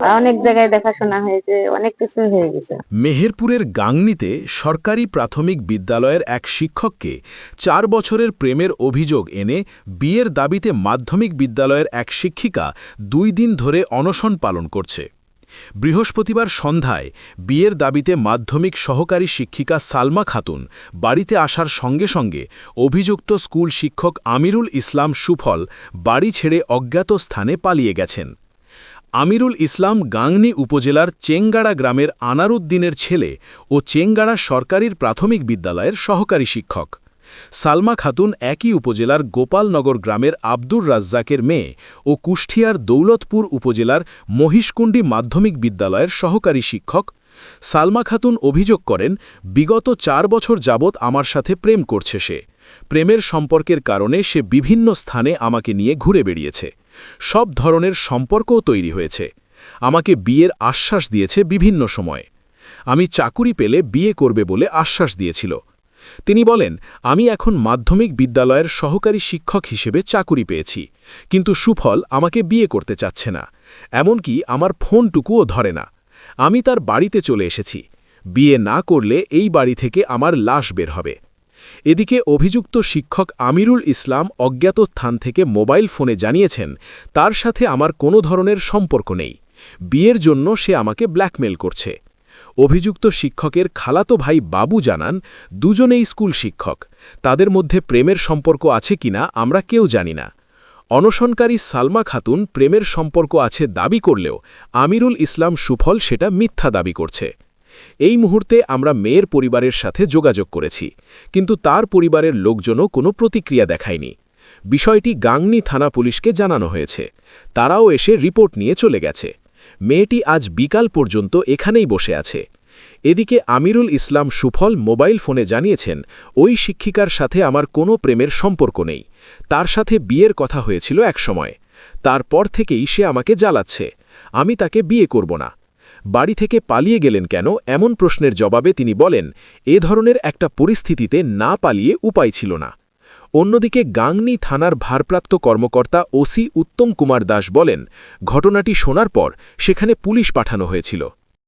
অনেক জায়গায় দেখাশোনা হয়েছে, অনেক কিছু হয়ে গেছে। মেহেরপুরের গাংনীতে সরকারি প্রাথমিক বিদ্যালয়ের এক শিক্ষককে চার বছরের প্রেমের অভিযোগ এনে বিয়ের দাবিতে মাধ্যমিক বিদ্যালয়ের এক শিক্ষিকা দুই দিন ধরে অনশন পালন করছে। বৃহস্পতিবার সন্ধ্যায় বিয়ের দাবিতে মাধ্যমিক সহকারী শিক্ষিকা সালমা খাতুন বাড়িতে আসার সঙ্গে সঙ্গে অভিযুক্ত স্কুল শিক্ষক আমিরুল ইসলাম সুফল বাড়ি ছেড়ে অজ্ঞাত স্থানে পালিয়ে গেছেন। আমিরুল ইসলাম গাংনী উপজেলার চেঙ্গাড়া গ্রামের আনারুদ্দিনের ছেলে ও চেঙ্গাড়া সরকারির প্রাথমিক বিদ্যালয়ের সহকারী শিক্ষক। সালমা খাতুন একই উপজেলার গোপালনগর গ্রামের আব্দুর রাজ্জাকের মেয়ে ও কুষ্টিয়ার দৌলতপুর উপজেলার মহিষকুণ্ডী মাধ্যমিক বিদ্যালয়ের সহকারী শিক্ষক। সালমা খাতুন অভিযোগ করেন, বিগত চার বছর যাবৎ আমার সাথে প্রেম করছে সে। প্রেমের সম্পর্কের কারণে সে বিভিন্ন স্থানে আমাকে নিয়ে ঘুরে বেরিয়েছে সব ধরনের সম্পর্কও তৈরি হয়েছে। আমাকে বিয়ের আশ্বাস দিয়েছে বিভিন্ন সময়ে। আমি চাকুরি পেলে বিয়ে করবে বলে আশ্বাস দিয়েছিল। তিনি বলেন, আমি এখন মাধ্যমিক বিদ্যালয়ের সহকারী শিক্ষক হিসেবে চাকুরি পেয়েছি, কিন্তু সুফল আমাকে বিয়ে করতে চাচ্ছে না, এমনকি আমার ফোনটুকুও ধরে না। আমি তার বাড়িতে চলে এসেছি। বিয়ে না করলে এই বাড়ি থেকে আমার লাশ বের হবে। এদিকে অভিযুক্ত শিক্ষক আমিরুল ইসলাম অজ্ঞাত স্থান থেকে মোবাইল ফোনে জানিয়েছেন, তার সাথে আমার কোনো ধরনের সম্পর্ক নেই। বিয়ের জন্য সে আমাকে ব্ল্যাকমেল করছে। অভিযুক্ত শিক্ষকের খালাতো ভাই বাবু জানান, দুজনেই স্কুল শিক্ষক। তাদের মধ্যে প্রেমের সম্পর্ক আছে কিনা আমরা কেউ জানি না। অনশনকারী সালমা খাতুন প্রেমের সম্পর্ক আছে দাবি করলেও আমিরুল ইসলাম সুফল সেটা মিথ্যা দাবি করছে। এই মুহূর্তে আমরা মেয়ের পরিবারের সাথে যোগাযোগ করেছি, কিন্তু তার পরিবারের লোকজনও কোনো প্রতিক্রিয়া দেখায়নি। বিষয়টি গাংনি থানা পুলিশকে জানানো হয়েছে। তারাও এসে রিপোর্ট নিয়ে চলে গেছে। মেয়েটি আজ বিকাল পর্যন্ত এখানেই বসে আছে। এদিকে আমিরুল ইসলাম সুফল মোবাইল ফোনে জানিয়েছেন, ওই শিক্ষিকার সাথে আমার কোনো প্রেমের সম্পর্ক নেই। তার সাথে বিয়ের কথা হয়েছিল একসময়। তারপর থেকেই সে আমাকে জ্বালাচ্ছে। আমি তাকে বিয়ে করব না। বাড়ি থেকে পালিয়ে গেলেন কেন এমন প্রশ্নের জবাবে তিনি বলেন, এ ধরনের একটা পরিস্থিতিতে না পালিয়ে উপায় ছিল না। অন্যদিকে গাংনি থানার ভারপ্রাপ্ত কর্মকর্তা ওসি উত্তম কুমার দাস বলেন, ঘটনাটি শোনার পর সেখানে পুলিশ পাঠানো হয়েছিল।